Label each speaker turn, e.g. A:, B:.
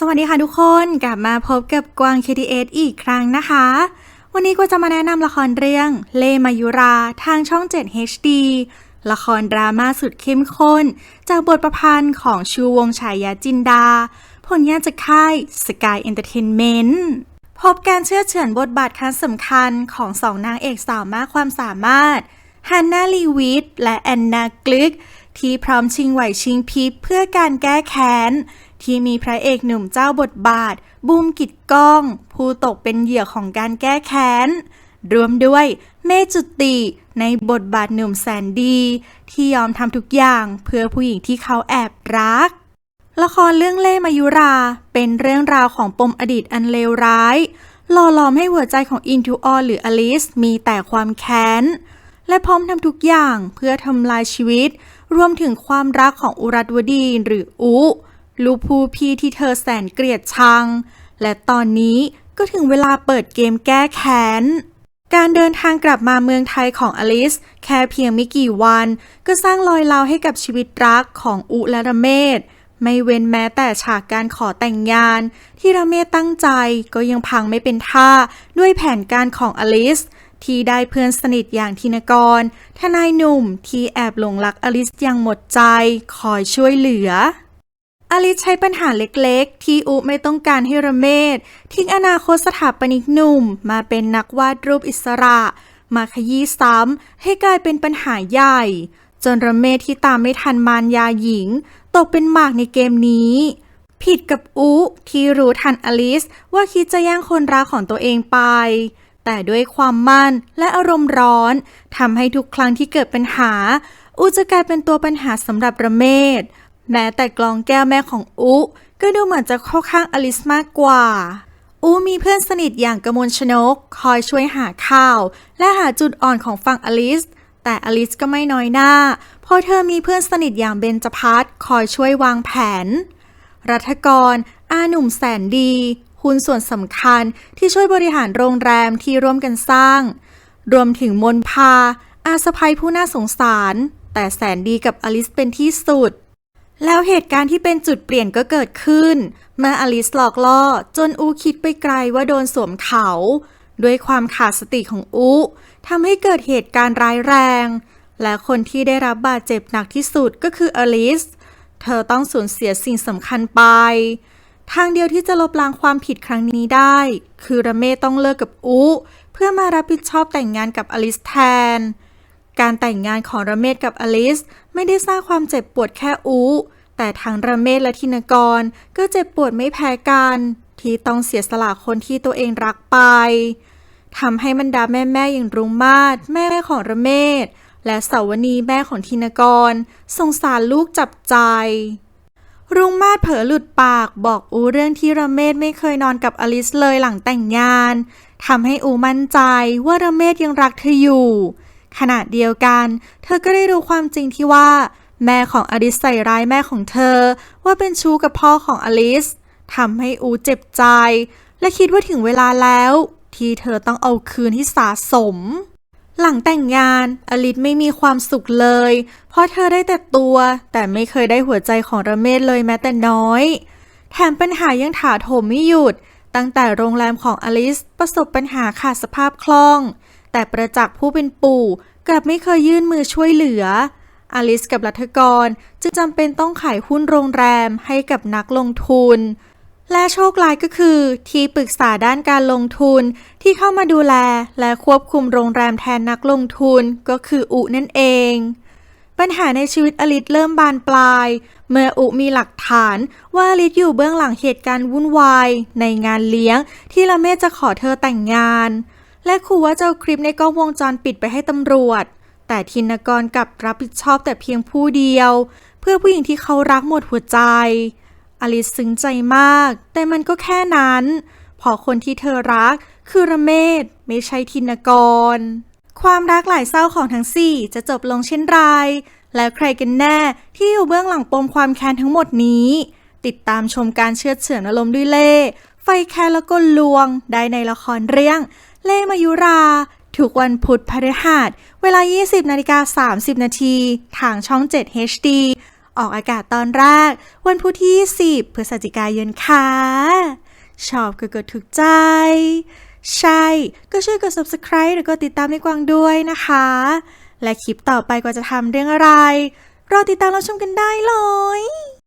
A: สวัสดีค่ะทุกคนกลับมาพบกับกวาง KTS อีกครั้งนะคะ วันนี้ก็จะมาแนะนำละครเรื่องเลมายุราทางช่อง 7 HD ละครดราม่าสุดเข้มข้น จากบทประพันธ์ของชูวงศ์ฉายาจินดา ผลงานจากค่าย Sky Entertainment พบการเชื่อเฉือนบทบาทครั้งสำคัญของสองนางเอกสาวมากความสามารถฮันนาลีวิทและแอนนากลึก ที่พร้อมชิงไหวชิงพริบเพื่อการแก้แค้น ที่มีพระเอกหนุ่มเจ้าบทบาท บูมกิดก้อง ผู้ตกเป็นเหยื่อของการแก้แค้น รวมด้วยเมจุติในบทบาทหนุ่มแสนดี ที่ยอมทำทุกอย่างเพื่อผู้หญิงที่เขาแอบรัก ละครเรื่องเล่มายุรา เป็นเรื่องราวของปมอดีตอันเลวร้ายหล่อหลอมให้หัวใจของอินทูออหรืออลิสมีแต่ความแค้น และพร้อมทำทุกอย่างเพื่อทำลายชีวิต รวมถึงความรักของอุรัตวดีหรืออุ ลูกผู้พี่ที่เธอแสนเกลียดชัง และตอนนี้ก็ถึงเวลาเปิดเกมแก้แค้น การเดินทางกลับมาเมืองไทยของอลิส แค่เพียงไม่กี่วัน ก็สร้างรอยเล่าวให้กับชีวิตรักของอุและระเมศ ไม่เว้นแม้แต่ฉากการขอแต่งงาน ที่ระเมศตั้งใจก็ยังพังไม่เป็นท่าด้วยแผนการของอลิสที่ได้เพื่อนสนิทอย่างธินกร ทนายหนุ่มที่แอบหลงรักอลิสอย่างหมดใจ คอยช่วยเหลือ อลิใช้ปัญหาเล็กๆ ที่อุไม่ต้องการให้ระเมศ ทิ้งอนาคตสถาปนิกหนุ่ม มาเป็นนักวาดรูปอิสระ มาขยี้ซ้ำให้กลายเป็นปัญหาใหญ่ จนระเมศที่ตามไม่ทันมารยาหญิง ตกเป็นหมากในเกมนี้ ผิดกับอุที่รู้ทันอลิสว่าคิดจะแย่งคนรักของตัวเองไป แต่ด้วยความมั่นและอารมณ์ร้อนทำให้ทุกครั้งที่เกิดปัญหา อุจะกลายเป็นตัวปัญหาสำหรับระเมศ แม้แต่กลองแก้วแม่ของอุ ก็ดูเหมือนจะเข้าข้างอลิสมากกว่าอุมีเพื่อนสนิทอย่างกมลชนก คอยช่วยหาข่าว และหาจุดอ่อนของฝั่งอลิส แต่อลิสก็ไม่น้อยหน้า เพราะเธอมีเพื่อนสนิทอย่างเบนจพัทคอยช่วยวางแผน รัฐกร อาหนุ่มแสนดีหุ้นส่วนสำคัญที่ช่วยบริหารโรงแรมที่ร่วมกันสร้าง รวมถึงมนพา อาสะพายผู้น่าสงสาร แต่แสนดีกับอลิสเป็นที่สุด แล้วเหตุการณ์ที่เป็นจุดเปลี่ยนก็เกิดขึ้นเมื่ออลิสหลอกล่อ จนอูคิดไปไกลว่าโดนสวมเขา ด้วยความขาดสติของอูทำให้เกิดเหตุการณ์ร้ายแรง และคนที่ได้รับบาดเจ็บหนักที่สุดก็คืออลิส เธอต้องสูญเสียสิ่งสำคัญไป ทางเดียวที่จะลบล้างความผิดครั้งนี้ได้ คือระเมศต้องเลิกกับอูเพื่อมารับผิดชอบแต่งงานกับอลิสแทนการแต่งงานของระเมศกับอลิส ไม่ได้สร้างความเจ็บปวดแค่อูแต่ทั้งระเมศและธินกรก็เจ็บปวดไม่แพ้กัน ที่ต้องเสียสละคนที่ตัวเองรักไปทำให้บรรดาแม่ๆอย่างรุงมาศแม่ของระเมศและสาวนีแม่ของธินกรสงสารลูกจับใจ รุ่งมาศเผลอหลุดปากบอกอูเรื่องที่ระเมศไม่เคยนอนกับอลิสเลยหลังแต่งงานทำให้อูมั่นใจว่าระเมศยังรักเธออยู่ ขณะเดียวกัน เธอก็ได้รู้ความจริงที่ว่า แม่ของอลิสใส่ร้ายแม่ของเธอ ว่าเป็นชู้กับพ่อของอลิสทำให้อูเจ็บใจ และคิดว่าถึงเวลาแล้ว ที่เธอต้องเอาคืนที่สะสม หลังแต่งงาน อลิสไม่มีความสุขเลย เพราะเธอได้แต่ตัว แต่ไม่เคยได้หัวใจของระเมศเลยแม้แต่น้อย แถมปัญหายังถาโถมไม่หยุด ตั้งแต่โรงแรมของอลิสประสบปัญหาขาดสภาพคล่อง แต่ประจักษ์ผู้เป็นปู่กลับไม่เคยยื่นมือช่วยเหลือ อลิสกับรัฐกรจึงจำเป็นต้องขายหุ้นโรงแรมให้กับนักลงทุน และโชคร้ายก็คือ ที่ปรึกษาด้านการลงทุนที่เข้ามาดูแลและควบคุมโรงแรมแทนนักลงทุนก็คืออุนั่นเองปัญหาในชีวิตอลิสเริ่มบานปลาย เมื่ออุมีหลักฐานว่าอลิสอยู่เบื้องหลังเหตุการณ์วุ่นวาย ในงานเลี้ยงที่ละเมศจะขอเธอแต่งงาน และขู่ว่าจะเอาคลิปในกล้องวงจรปิดไปให้ตำรวจ แต่ทินกรกลับรับผิดชอบแต่เพียงผู้เดียว เพื่อผู้หญิงที่เขารักหมดหัวใจ อลิซึ้งใจมาก แต่มันก็แค่นั้นเพอคนที่เธอรักคือระเมศไม่ใช่ทินกร ความรักหลายเศร้าของทั้งสี่จะจบลงเช่นไรและใครกันแน่ที่อยู่เบื้องหลังปมความแค้นทั้งหมดนี้ ติดตามชมการเชือดเฉือนอารมณ์ด้วยเล่ไฟแค้นและกลลวงได้ในละครเรื่อง เล่มายุรา ทุกวันพุธพฤหัส เวลา 20นาฬิกา30 นาทีทางช่อง 7 HD ออกอากาศตอนแรก วันพุธที่ 10 พฤศจิกายนค่ะ ชอบก็กดถูกใจ ใช่ ก็ช่วยกด subscribe หรือกดติดตามให้กวางด้วยนะคะ และคลิปต่อไปกว่าจะทำเรื่องอะไร รอติดตามรับชมกันได้เลย